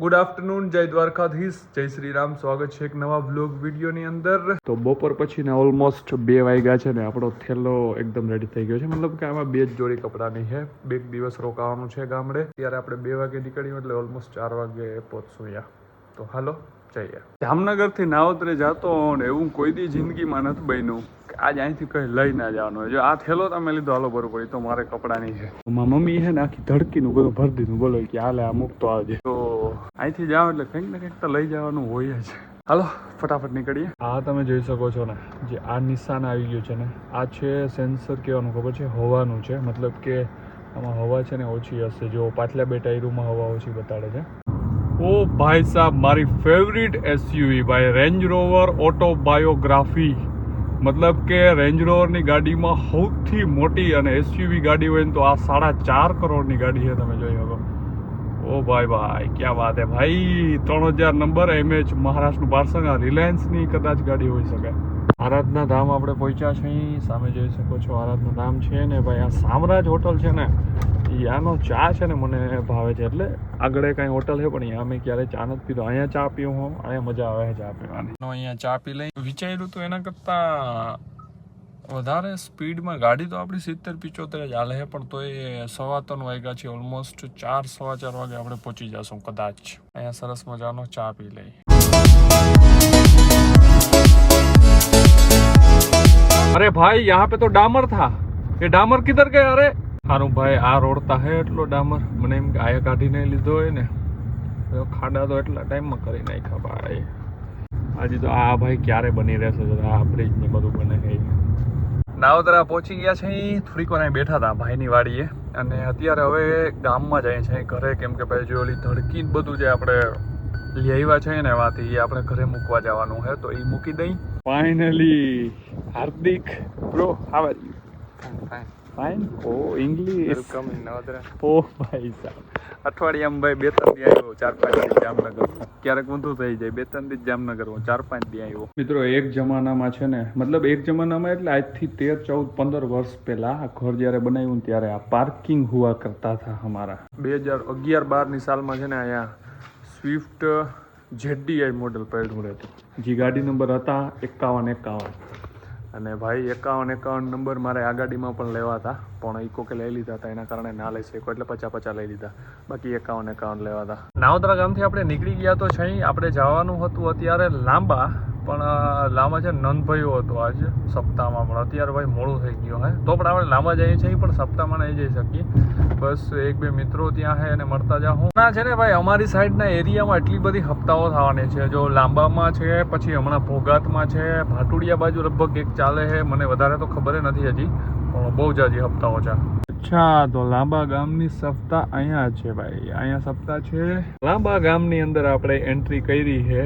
Good afternoon જય દ્વારકાધીશ જય શ્રી રામ સ્વાગત છે એક નવા વ્લોગ વિડીયોની અંદર. તો બપોર પછીના ઓલમોસ્ટ બે વાગ્યા છે ને આપણો થેલો એકદમ રેડી થઈ ગયો છે. મતલબ કે આમાં બે જ જોડી કપડાની છે. બે દિવસ રોકાવાનું છે ગામડે. ત્યારે આપણે બે વાગે નીકળ્યું એટલે ઓલમોસ્ટ ચાર વાગે પહોંચશું અહીંયા. તો હાલો, જઈએ. જામનગરથી નાવતરે જાતો ને એવું કોઈ દી જિંદગીમાં નથી બન્યું આજ અહીંથી કંઈ લઈ ના જવાનું જો આ થેલો તમે લીધો, હાલો બરોબર તો મારે કપડાની છે. મારા મમ્મી છે ને આખી ધડકીનું, બધું ભરી દીધું. બોલો કે હાલે, આ મૂકતો આવજે. તો અહીંથી જાઓ એટલે કંઈક ને કંઈક તો લઈ જવાનું હોય જ. હાલો, ફટાફટ નીકળીએ. આ તમે જોઈ શકો છો ને, જે આ નિશાન આવી ગયું છે ને, આ છે સેન્સર કહેવાનું, ખબર છે? હવાનું છે. મતલબ કે આમાં હવા છે ને ઓછી હશે. જો પાછલા બે ટાયરોમાં હવા ઓછી બતાડે છે. ઓ ભાઈ સાહેબ, મારી ફેવરિટ એસયુવી ભાઈ રેન્જ રોવર ઓટોબાયોગ્રાફી મતલબ કે રેન્જ રોવરની ગાડીમાં સૌથી મોટી અને એસયુવી ગાડી હોય ને તો આ સાડા ચાર કરોડની ગાડી છે, તમે જોઈ ઓ ભાઈ ભાઈ, ક્યાં વાત હે ભાઈ? ત્રણ હજાર નંબર એમએચ મહારાષ્ટ્રનું પાર્સલ રિલાયન્સ રિલાયન્સની કદાચ ગાડી હોઈ શકે. આરાધના ધામ આપણે પહોંચ્યા અહીં સામે જોઈ શકો છો આરાધના ધામ છે ને ભાઈ, આ સામ્રાજ હોટલ છે ને આનો ચા છે ને મને ભાવે છે. એટલે આગળ કાંઈ હોટલ છે પણ અહીંયા મેં ક્યારે ચા નથી પીધો. અહીંયા ચા પીવું હું, અહીંયા મજા આવે ચા પીવાની. અહીંયા ચા પી લઈ. વિચાર્યું તો એના કરતાં વધારે સ્પીડમાં ગાડી તો આપણી સિત્તેર, પિચોતેર જ હાલે છે, પણ તો એ સવા ત્રણ વાગ્યા છે ઓલમોસ્ટ ચાર, સવા ચાર વાગે આપણે પહોંચી જશું કદાચ. અહીંયા સરસ મજાનો ચા પી લઈ અરે ભાઈ, યહાં પે તો ડામર થા. એ ડામર કિધર ગયા અરે હારું ભાઈ, આ રોડ તા હે એટલો ડામર. મને એમ કે આયા કાઢીને લીધો હોય ને ખાડા તો એટલા ટાઈમમાં કરી નાખ્યા ભાઈ. હજી તો આ ભાઈ ક્યારે બની રહેશે? આ બ્રિજ ને બધું બને છે. નાવદરા પહોંચી ગયા છે થોડીક વાર અહીં બેઠા હતા ભાઈની વાડીએ. અને અત્યારે હવે ગામમાં જઈએ છીએ. ઘરે કેમ કે ભાઈ જો ઓલી ધડકી બધું જે આપણે લઈ આવ્યા છે ને એમાંથી આપણે ઘરે મૂકવા જવાનું છે, તો એ મૂકી દઈ. ફાઇનલી હાર્દિક બ્રો આવે યુ ફાઇન ઓ ઇંગ્લિશ વેલકમ ઇન નવોદરા ઓ ભાઈ સાહેબ અઠવાડિયામાં ભાઈ બે ત્રણ દી આવ્યો ચાર પાંચ દી જામનગર. ક્યારેક ઊંધું થઈ જાય બે ત્રણ દી જામનગર હું ચાર પાંચ દી આવ્યો મિત્રો એક જમાનામાં છે ને મતલબ એક જમાનામાં એટલે આજથી તેર ચૌદ પંદર વર્ષ પહેલા આ ઘર જ્યારે બનાવ્યું ત્યારે આ પાર્કિંગ હુઆ કરતા હતા અમારા. બે હજાર અગિયાર બારની સાલમાં છે ને અહીંયા સ્વિફ્ટ જેડીઆઈ મોડલ પડ્યું રહેતું. જે ગાડી નંબર હતા એકાવન એકાવન. અને ભાઈ એકાવન એકાવન નંબર મારે આ ગાડીમાં પણ લેવા હતા પણ ઇકો કે લઈ લીધા હતા, એના કારણે ના લઈ શકો એટલે પચા પચા લઈ લીધા. બાકી એકાવન એકાવન લેવા હતા નાવદરા ગામથી આપણે નીકળી ગયા તો છે આપણે જવાનું હતું અત્યારે લાંબા પણ લાંબા છે નંદભાઈઓ હતો આજ સપ્તાહમાં પણ. અત્યારે ભાઈ મોડું થઈ ગયું હે. તો પણ આપણે લાંબા જઈએ છીએ, પણ સપ્તાહમાં નહીં જઈ શકીએ. બસ એક બે મિત્રો ત્યાં છે અને મળતા જાઉં ના છે ને ભાઈ, અમારી સાઈડના એરિયામાં એટલી બધી હપ્તાઓ થવાની છે. જો લાંબામાં છે, પછી હમણાં ભોગાતમાં છે, ભાટુડિયા બાજુ લગભગ એક ચાલે છે મને વધારે તો ખબર નથી હજી, પણ બહુ જ હજી હપ્તાઓ છે. અચ્છા, તો લાંબા ગામની સપ્તાહ અહીંયા છે ભાઈ. અહીંયા સપ્તાહ છે. લાંબા ગામની અંદર આપણે એન્ટ્રી કરી છે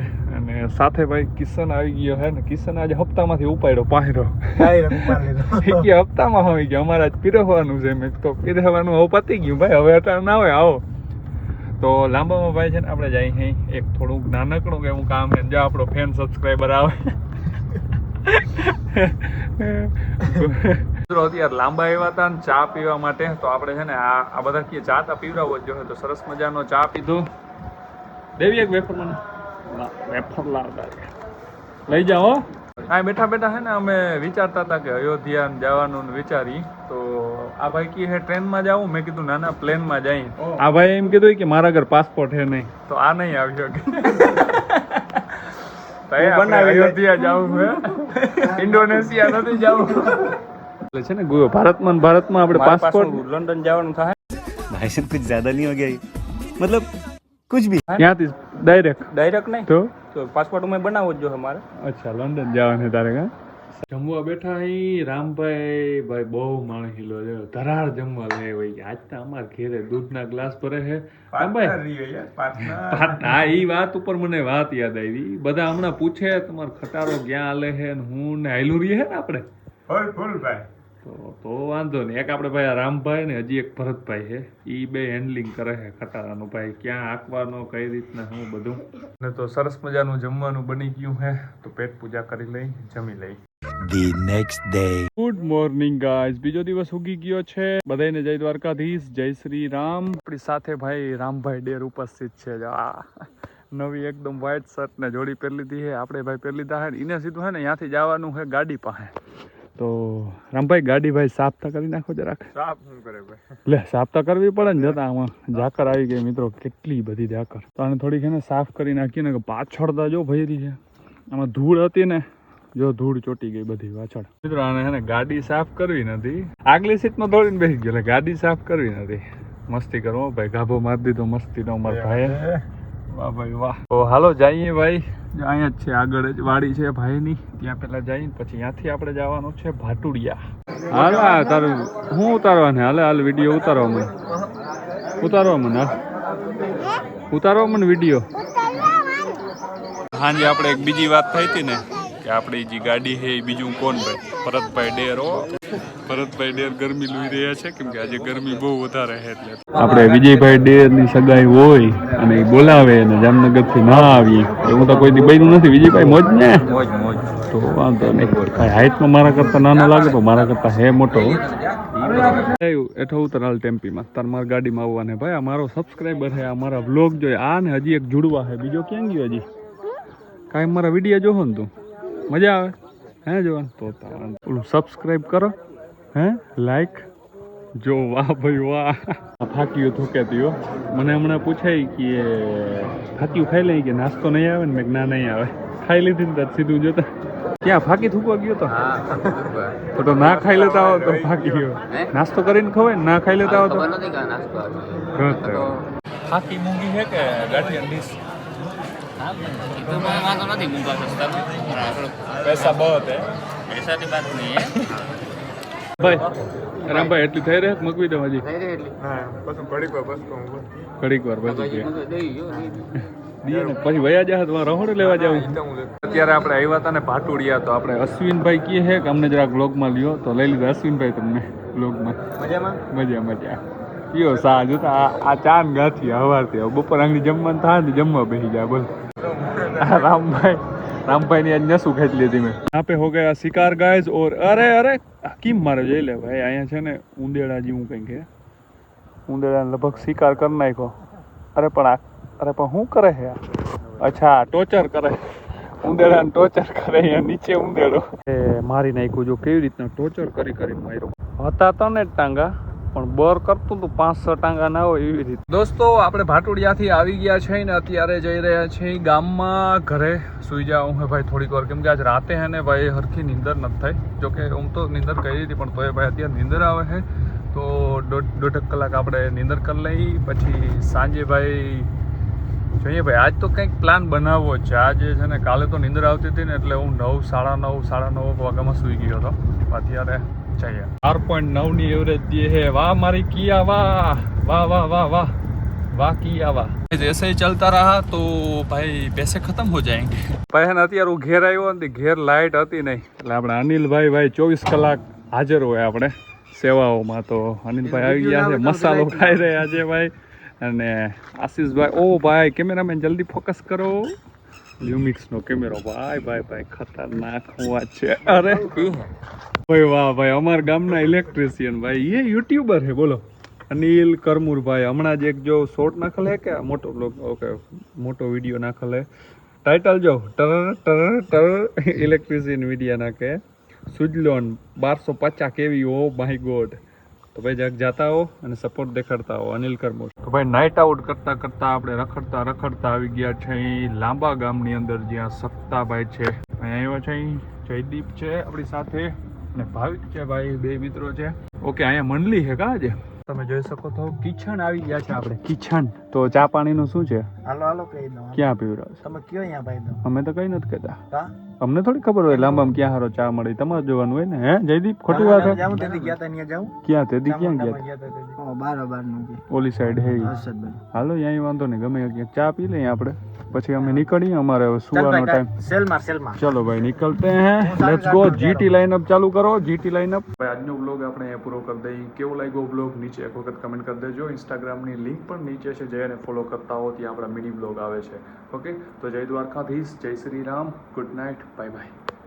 અને સાથે ભાઈ કિશન આવી ગયો હે ને કિશન આજે હપ્તામાંથી ઉપાડ્યો પાહેરો કે હપ્તામાં હોય ગયો અમારે આજ પીરવવાનું છે મેં તો પીરવવાનું હવે પતી ગયું ભાઈ હવે અટાણ ના હોય આવો. તો લાંબામાં ભાઈ છે ને આપણે જાય હે એક થોડુંક નાનકડું એવું કામ છે જો આપણો ફેન સબસ્ક્રાઈબર આવે. મિત્રો અત્યારે લાંબા આવ્યા હતા ને ચા પીવા માટે તો આપણે છે ને આ આ બધા કે ચા તા પીવડાવવો જ જોઈએ તો સરસ મજાનો ચા પીધો. દેવી એક વેફર મને. લઈ જાઓ આ બેઠા બેઠા હે ને અમે વિચારતા હતા કે અયોધ્યા જવાનું વિચારી. તો આ ભાઈ કી હે ટ્રેનમાં જાવું મેં કીધું ના ના પ્લેનમાં જઈ આ ભાઈ એમ કીધું કે મારા ઘર પાસપોર્ટ હે નહીં. તો આ નહીં આવી શકે ઇન્ડોનેશિયા એટલે છે ને ભારતમાં ભારતમાં આપણે પાસપોર્ટ લંડન જવાનું થાય. મતલબ કુછ ભી ડાયરેક્ટ ડાયરેક્ટ નહીં. તો? તો પાસપોર્ટ મેં બનાવવો જ જોઈએ મારે અચ્છા લંડન જવાનું તારે કા? જમવા બેઠા અહીં રામભાઈ ભાઈ બહુ માણસ હિલો છે. ધરાર જમવા લે ભાઈ આજ તો અમાર ઘેરે દૂધના ગ્લાસ ભરે છે. રામભાઈ હા ઈ વાત ઉપર મને વાત યાદ આવી. બધા હમણાં પૂછે તમારો ખટારો ક્યાં હાલે છે? ને હું ને હાયલું રહીએ ને આપણે? તો તો વાંધો નહીં. એક આપણે ભાઈ રામભાઈ ને હજી એક ભરતભાઈ છે. એ બે હેન્ડલિંગ કરે છે ખટારાનું. ભાઈ ક્યાં આંકવાનો કઈ રીતના હું બધું. ને તો સરસ મજાનું જમવાનું બની ગયું છે. તો પેટ પૂજા કરી લઈ જમી લઈ. The next day. Good morning guys બીજો દિવસ ઉગી ગયો છે. બધાને જય દ્વારકાધીશ જય શ્રી રામ. આપણી સાથે ભાઈ રામભાઈ ડેર ઉપસ્થિત છે. આ નવી એકદમ વ્હાઈટ શર્ટ ને જોડી પહેરી લીધી છે. આપણે ભાઈ પહેરી લીધા છે એને સીધું છે ને ત્યાંથી જવાનું છે ગાડી પાસે. તો રામભાઈ ગાડી ભાઈ સાફ તો કરી નાખો જરાક. સાફ શું કરે ભાઈ? લે સાફ તો કરવી પડે ને જતા આમાં. ઝાકર આવી ગઈ મિત્રો કેટલી બધી ઝાકર. તો આને થોડીક એને સાફ કરી નાખીએ ને કે પાછળ તો જો ભરી છે. આમાં ધૂળ હતી ને જો ધૂળ ચોટી ગઈ બધી પાછળ. મિત્રો આને છે ગાડી સાફ કરવી નથી. આગલી સીટમાં દોડીને બેસી ગયો એટલે ગાડી સાફ કરવી નથી. મસ્તી કરો ભાઈ ગાભો મારી દીધો મસ્તી નો મારા ભાઈ વાહ ભાઈ વાહ. તો હાલો જઈએ ભાઈ. અહીંયા જ છે આગળ જ વાડી છે ભાઈની. ત્યાં પેલા જઈને પછી ત્યાંથી આપણે જવાનું છે ભાટુડિયા. હાલ આ તારું હું ઉતારવાને હાલે હાલ વીડિયો ઉતારવા મને. ઉતારવા મને હાલ. ઉતારવા મને વીડિયો. હાજી આપણે એક બીજી વાત થઈ હતી ને. કે આપણી જે ગાડી છે એ બીજું કોણ ભાઈ? ભરતભાઈ ડેર હો. ભરતભાઈ ડેર ગરમી લઈ રહ્યા છે કેમ કે આજે ગરમી બહુ વધારે છે એટલે. આપણે વિજયભાઈ ડેરની સગાઈ હોય અને એ બોલાવે અને જામનગરથી ના આવીએ. એવું તો કોઈ દી બન્યું નથી. વિજયભાઈ મોજ ને? મોજ મોજ. તો વાંધો નહીં. કાંઈ હાઈટમાં મારા કરતા નાનો લાગે તો મારા કરતા હે મોટો. એઠો ઉતર હાલ ટેમ્પીમાં. તાર મારા ગાડીમાં આવવાને ભાઈ. આ મારો સબસ્ક્રાઈબર છે આ મારા વ્લોગ જોઈએ આ ને હજી એક જુડવા છે બીજો ક્યાં ગયો હજી? કાંઈ મારા વીડિયો જોહો ને તું? મજા આવે? હે જોવાનું? તો ઓલું સબસ્ક્રાઈબ કરો હે? લાઈક જો વાહ ભાઈ વાહ. ફાક્યું થૂકેતી મને હમણાં પૂછાય કે ફાક્યું ખાઈ લઈ કે નાસ્તો નહીં આવે ને? મેં ના નહીં આવે. ખાઈ લીધી ને તાર સીધું જોતા. ક્યાં ફાકી થૂકવા ગયો તો? તો તો ના ખાઈ લેતા આવો તો ફાકી ગયો. નાસ્તો કરીને ખવાય ના? ખાઈ લેતા આવો તો. ફાકી મૂંગી છે કે ગાંઠિયા ડીશ? પૈસા બહુ હે? ભાઈ રામભાઈ એટલી થઈ રહે? મૂકવી દો હજી. ઘડીક વાર બસ ઘડીક પછી પછી વયા જાય તો રહોડે લેવા જાવ અત્યારે આપણે આવ્યા હતા ને ભાટુડિયા તો આપણે અશ્વિનભાઈ કહે છે કે અમને જરાક બ્લોગમાં લ્યો તો લઈ લીધો અશ્વિનભાઈ તમને બ્લોગમાં મજામાં? મજા મજા. પીઓ સા, જો આ ચાન ગાંઠી હવારથી બપોર આંગળી જમવાનું થાય ને જમવા બેસી જાય બોલ. રામભાઈ રામભાઈ ની આજ શું ખેંચ લીધી મેં. યહાં પે હો ગયા શિકાર ગાય ઓર અરે અરે! કેમ મારે? જઈ લે ભાઈ, અહીંયા છે ને ઉંદેડા જેવું કંઈક હે ઉંદેડા લગભગ શિકાર કરી નાખ્યો. અરે, પણ આ અરે, પણ શું કરે હે અચ્છા ટોચર કરે. ઉંદેડા ટોચર કરે, અહીંયા નીચે ઉંદેડો. એ મારી નાખ્યું, જો કેવી રીતના ટોચર કરી કરી માર્યો. હતા તને જ ટાંગા. પણ બર કરતું હતું પાંચ છ ટાંગા ના હોય એવી રીતે. દોસ્તો, આપણે ભાટુડિયાથી આવી ગયા છે ને, અત્યારે જઈ રહ્યા છીએ ગામમાં ઘરે. સુઈ જાઉં હે ભાઈ થોડીક વાર. કેમ કે આજ રાતે હે ને ભાઈ, હરખી નીંદર નથી થઈ. જોકે હું તો નીંદર કરી હતી, પણ તોય ભાઈ અત્યારે નીંદર આવે છે. તો દોઢ દોઢેક કલાક આપણે નીંદર કરી લઈ. પછી સાંજે ભાઈ, જોઈએ ભાઈ, આજ તો કંઈક પ્લાન બનાવવો છે. આજે છે ને કાલે તો નીંદર આવતી હતી ને, એટલે હું નવ, સાડા નવ સાડા નવ વાગ્યામાં સૂઈ ગયો હતો. અત્યારે જઈએ ચાર પોઈન્ટ નવ ની એવરેજ દે હે વાહ મારી કિયા વાહ વાહ વાહ વાહ વાહ વાહ કિયા વાહ ऐसे ही चलता रहा तो भाई पैसे खत्म हो जाएंगे ભાઈ ને અત્યારે હું ઘેર આવ્યો ને ઘેર લાઇટ હતી નહીં એટલે આપણે અનિલભાઈ ભાઈ ચોવીસ કલાક હાજર હોય આપણે સેવાઓમાં તો અનિલભાઈ આવી ગયા છે મસાલો ખાઈ રહ્યા છે ભાઈ અને આશીષભાઈ ઓ ભાઈ કેમેરામેન જલ્દી ફોકસ કરો લ્યુમિક્સનો કેમેરો ભાઈ ભાઈ ભાઈ ખતરનાક વાત છે અરે ભાઈ, વાહ, ભાઈ, અમારા ગામના ઇલેક્ટ્રિશિયન ભાઈ, એ યુટ્યુબર છે, બોલો. અનિલ કરમુરભાઈ હમણાં જ એક જો શોર્ટ નાખેલ હે કે મોટો બ્લોગ ઓકે, મોટો વીડિયો નાખેલ. હે ટાઇટલ જો, ટર ટર ટર ઇલેક્ટ્રિશિયન વીડિયો નાખે. સુજલોન, બારસો પચાસ કેવી, ઓ માય ગોડ. તો ભાઈ, જગ જાતા હો અને સપોર્ટ દેખાડતા હો, અનિલ કરમોર. તો ભાઈ નાઇટ આઉટ કરતા કરતા આપણે રખડતા રખડતા આવી ગયા છે અહીં, લાંબા ગામની અંદર જ્યાં સપ્તાભાઈ છે. અહીંયા આવ્યા છે જયદીપ છે આપણી સાથે. અને ભાવિક છે ભાઈ, બે મિત્રો છે. ઓકે, અહીંયા મંડલી છે કા આજે? તમે જોઈ શકો તો કિચન આવી ગયા છે આપણે. કિચન. તો ચા પાણીનું શું છે? હાલો હાલો કહી દો ક્યાં પીવડાવ તમે કયો અહીંયા ભાઈ દો? અમે તો કઈ નથી કહેતા. અમને થોડી ખબર હોય લાંબામાં ક્યાં હારો ચા મળે. તમારે જોવાનું હોય ને હે? જયદીપ ખોટું વાત છે જાઉં તેથી ગયા ત્યાં જાઉં ક્યાં તેદી ક્યાં ગયા? તેથી. નું ઓલી સાઈડ હે. હાલો અહીંયા વાંધો નહીં. ગમે ક્યાંક ચા પી લઈએ આપણે. પછી અમે નીકળીએ અમારે હવે સુવાનો ટાઈમ ચલો ભાઈ નીકળતે હે. લેટ્સ ગો જીટી લાઇનઅપ ચાલુ કરો. જીટી લાઇનઅપ ભાઈ આજનો બ્લોગ આપણે અહીંયા પૂરો કરી દઈએ. કેવો લાગ્યો બ્લોગ નીચે એક વખત કમેન્ટ કરી દેજો. ઇન્સ્ટાગ્રામની લિંક પણ નીચે છે. જઈને ફોલો કરતા હો. ત્યાં આપણા મિની બ્લોગ આવે છે. ઓકે તો જય દ્વારકાધીશ, જય Shri Ram. Good night bye bye